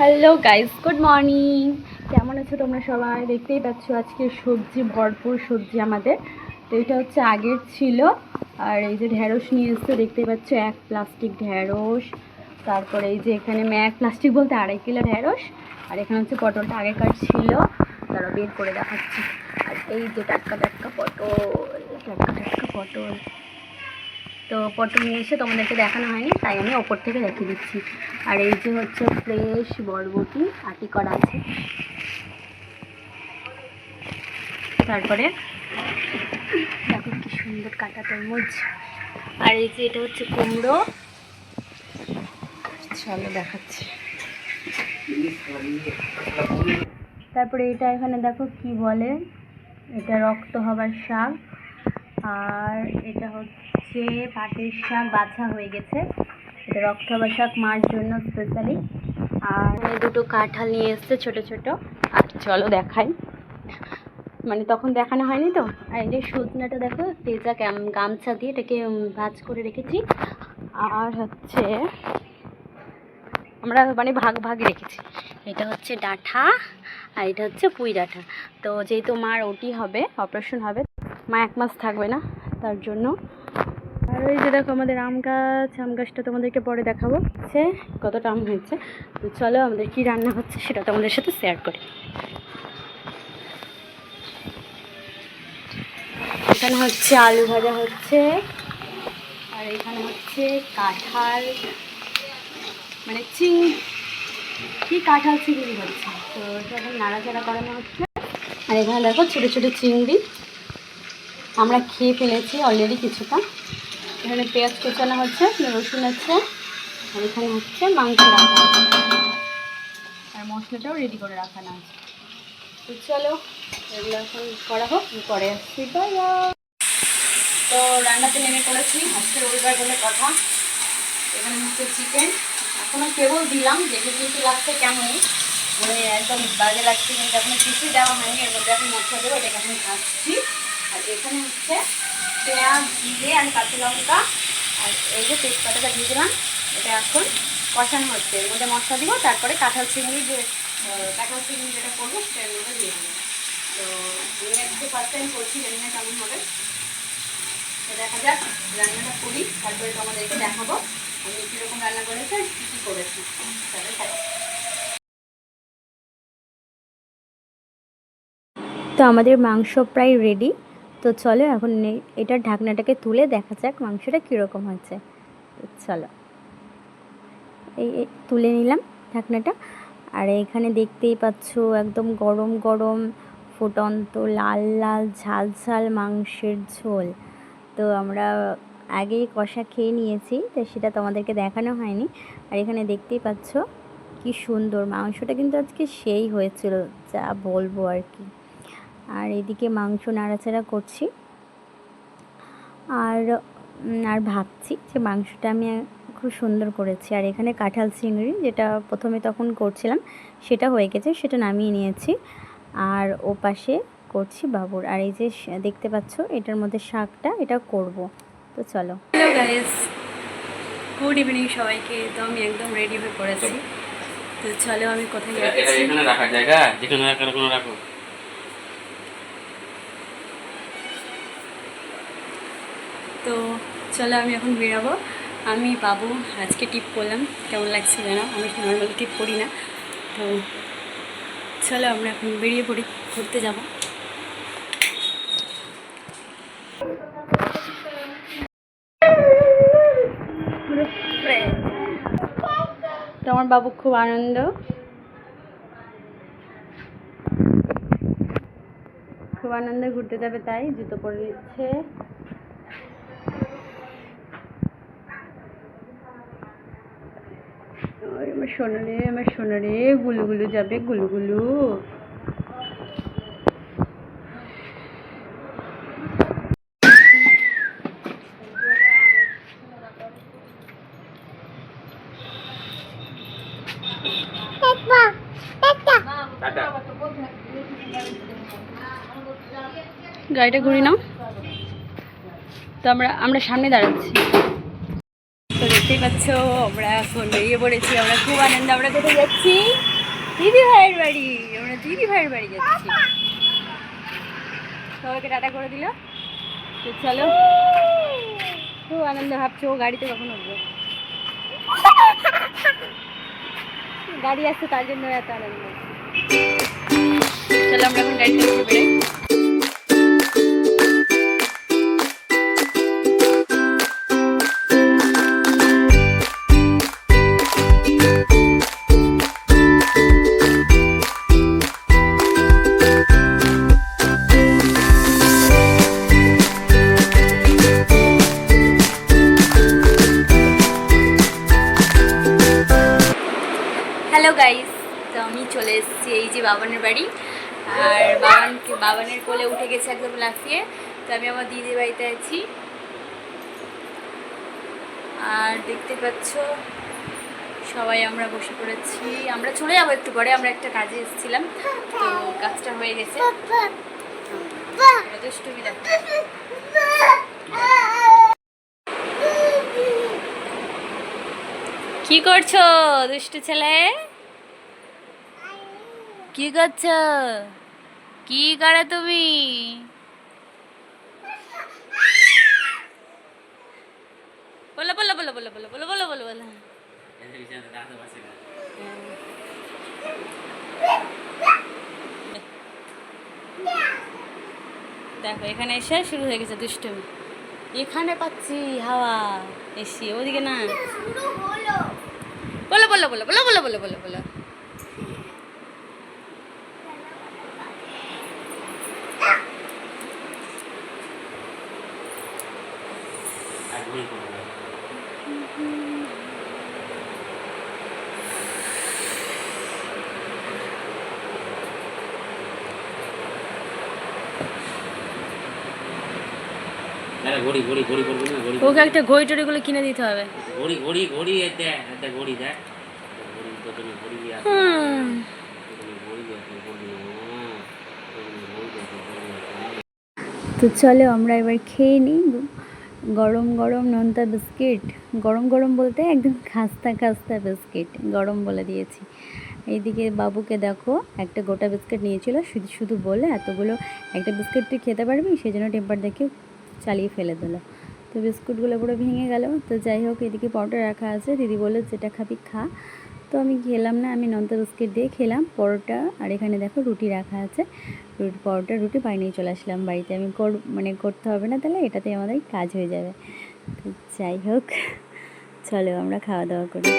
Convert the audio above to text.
Hello guys good morning কেমন আছো তোমরা সবাই? দেখতেই পাচ্ছ আজকে সবজি, ভরপুর সবজি আমাদের। তো এটা হচ্ছে আগের ছিল। আর এই যে ঢ্যাঁড়স নিয়ে এসছে, দেখতেই পাচ্ছ, এক প্লাস্টিক ঢ্যাঁড়স তারপরে এই যে এখানে এক প্লাস্টিক বলতে আড়াই কিলো ঢ্যাঁড়স আর এখানে হচ্ছে পটলটা আগেকার ছিল। তারা বের করে দেখাচ্ছি। আর এই যে টাটকা টাটকা পটল, টাটকা টাটকা পটল। তো পটল নিয়ে এসে তোমাদেরকে দেখানো হয়নি, তাই আমি ওপর থেকে দেখিয়ে দিচ্ছি। আর এই যে হচ্ছে ফ্রেশ বরবটি আটি করা আছে। তারপরে দেখো কি সুন্দর কাটা তরমুজ। আর এই যে এটা হচ্ছে কুমড়ো। চলো দেখাচ্ছি। তারপরে এটা এখানে দেখো কি বলে? এটা রক্ত হবার শাক। আর এটা হচ্ছে পাটের শাক বাছা হয়ে গেছে। এটা রক্ত হবার শাক মার জন্য স্পেশালি আর দুটো কাঁঠাল নিয়ে এসছে ছোট ছোট। আর চলো দেখাই। মানে তখন দেখানো হয়নি তো? আর এই যে সজনাটা দেখো, তেজা গাম- গামছা দিয়ে এটাকে ভাজ করে রেখেছি। আর হচ্ছে আমরা মানে ভাগ ভাগ রেখেছি। এটা হচ্ছে ডাঁঠা আর এটা হচ্ছে পুঁই ডাঁঠা। তো যেহেতু মার ওটি হবে, অপারেশন হবে মা এক মাস থাকবে না, তার জন্য। আর ওই যে দেখো আমাদের আম গাছ, আম গাছটা তোমাদেরকে পরে দেখাবো। হচ্ছে কতটা আম হয়েছে। তো চলো আমাদের কি রান্না হচ্ছে সেটা তোমাদের সাথে শেয়ার করি। এখানে হচ্ছে আলু ভাজা হচ্ছে, আর এখানে হচ্ছে কাঁঠাল মানে চিং কি কাঁঠাল, চিংড়ি হচ্ছে তো এখন নাড়াচাড়া করানো হচ্ছে। আর এখানে দেখো ছোটো ছোটো চিংড়ি। আমরা খেয়ে ফেলেছি অলরেডি কিছুটা। এখানে পেঁয়াজ কুচানো হচ্ছে, রসুন আছে, আর এখানে হচ্ছে মাংস আর মশলাটাও রেডি করে রাখানো আছে। তো চলো, এগুলো এখন করা হোক পরে আসছি বাই তো রান্নাতে নেমে পড়েছি, আজকে রবিবার বলে কথা। এখানে হচ্ছে চিকেন এখনও কেবল দিলাম, দেখে কিন্তু লাগছে, কেমন। মানে একদম বাজে লাগছে, কিন্তু এখনও কিছুই দেওয়া হয়নি, এর মধ্যে এখন মশলা দেবো, এটাকে এখন খাচ্ছি আর এখানে হচ্ছে পেঁয়াজ, জিরে আর কাঁচা লঙ্কা। আর এই যে তেজপাতাটা দিয়ে দিলাম, এটা এখন কষানো হচ্ছে। এর মধ্যে মশলা দিব, তারপরে কাঁঠাল চিংড়ি যে কাঁঠাল চিংড়ি যেটা করব সেটা এর মধ্যে দিয়ে দেবো তো আমি আজকে ফার্স্ট টাইম করছি, জানি না কেমন হবে। তো দেখা যাক, রান্নাটা করি, তারপরে তোমাদেরকে দেখাবো, আমি কীরকম রান্না করেছি, আর কী কী করেছি। তাহলে তো আমাদের মাংস প্রায় রেডি তো চলো এখন এটার ঢাকনাটাকে তুলে দেখা যাক মাংসটা কীরকম হচ্ছে তো চলো। এই তুলে নিলাম ঢাকনাটা। আর এখানে দেখতেই পাচ্ছ একদম গরম গরম, ফুটন্ত, লাল লাল, ঝাল ঝাল মাংসের ঝোল। তো আমরা আগেই কষা খেয়ে নিয়েছি, তো সেটা তোমাদেরকে দেখানো হয়নি। আর এখানে দেখতেই পাচ্ছ কি সুন্দর, মাংসটা কিন্তু আজকে সেই হয়েছিল, যা বলব আর কি। আর এদিকে মাংস নাড়াচাড়া করছি। আর আর ভাবছি যে মাংসটা আমি খুব সুন্দর করেছি। আর এখানে কাঁঠাল চিংড়ি যেটা প্রথমে তখন করছিলাম সেটা হয়ে গেছে সেটা নামিয়ে নিয়েছি। আর ও পাশে করছি বাবুর। আর এই যে দেখতে পাচ্ছ এটার মধ্যে শাকটা এটা করব। তো চলো। হ্যালো গাইস গুড ইভিনিং সবাইকে। তো আমি একদম রেডি হয়ে পড়েছি। তো চলো আমি কোথায় যাচ্ছি? এখানে রাখার জায়গা? যেখানে কোনো রাখো। তো চলো আমি এখন বেরাবো। আমি বাবু, আজকে টিপ করলাম। কেমন লাগছে জানো? আমি নর্মালি টিপ করি না। তো চলো আমরা এখন বেরিয়ে পড়ি, ঘুরতে যাব। তো আমার বাবু খুব আনন্দ। খুব আনন্দে ঘুরতে যাবে তাই, জুতো পরে নিচ্ছে ওই আমার সোনা রে আমার সোনা রে গুলু গুলু যাবে গুলু গুলু গাড়িটা ঘুরি নাও। তো আমরা আমরা সামনে দাঁড়াচ্ছি। দেখতেই পাচ্ছ, আমরা এখন বেরিয়ে পড়েছি, আমরা খুব আনন্দ, আমরা কোথায় যাচ্ছি? দিদি ভাইয়ের বাড়ি, আমরা দিদি ভাইয়ের বাড়ি যাচ্ছি। সবাইকে টাটা করে দিল। তো চলো, খুব আনন্দ ভাবছ গাড়িতে কখন উঠবো? গাড়ি আসছে, তার জন্য এত আনন্দ। চলো, আমরা এখন গাড়িতে উঠে হ্যালো গাইস তো আমি চলে এসেছি এই যে বাবানের বাড়ি। আর বাবানকে বাবানের কোলে উঠে গেছে একদম লাফিয়ে। তো আমি আমার দিদির বাড়িতে আছি। আর দেখতে পাচ্ছ, সবাই আমরা বসে পড়েছি। আমরা চলে যাব একটু পরে, আমরা একটা কাজে এসেছিলাম। তো কাজটা হয়ে গেছে। কি করছ, দুষ্টু ছেলে? কি করছ কি করে তুমি বলো বলো বলো বলো বলো বলো বলো বলো বলো দেখো এখানে এসে শুরু হয়ে গেছে দুষ্টুমি এখানে পাচ্ছি হাওয়া এসি ওদিকে না বলো বলো বলো বলো বলো বলো বলো বলো কিনে দিতে হবে। ঘড়ি ঘড়ি ঘড়ি ঘড়ি তো চলো আমরা এবার খেয়ে নিই। গরম গরম নোনতা বিস্কিট। গরম গরম বলতে একদম খাস্তা খাস্তা বিস্কিট। গরম বলে দিয়েছি। এইদিকে বাবুকে দেখো, একটা গোটা বিস্কিট নিয়েছিল। শুধু শুধু বলে এতগুলো, একটা বিস্কিট তুই খেতে পারবি? সেই জন্য টেম্পার দেখে চালিয়ে ফেলে দিলো। তো বিস্কুটগুলো পুরো ভেঙে গেল। তো যাই হোক, এদিকে পরোটা রাখা আছে। দিদি বলে যেটা খাবি খা। তো আমি খেলাম না, আমি নন্তা বিস্কিট দিয়ে খেলাম, পরোটা আর এখানে দেখো রুটি রাখা আছে। রুটি, পরোটা, রুটি পাই নিয়ে চলে আসলাম বাড়িতে। আমি কর মানে করতে হবে না তাহলে এটাতে আমাদের কাজ হয়ে যাবে। যাই হোক, চলো আমরা খাওয়া দাওয়া করি।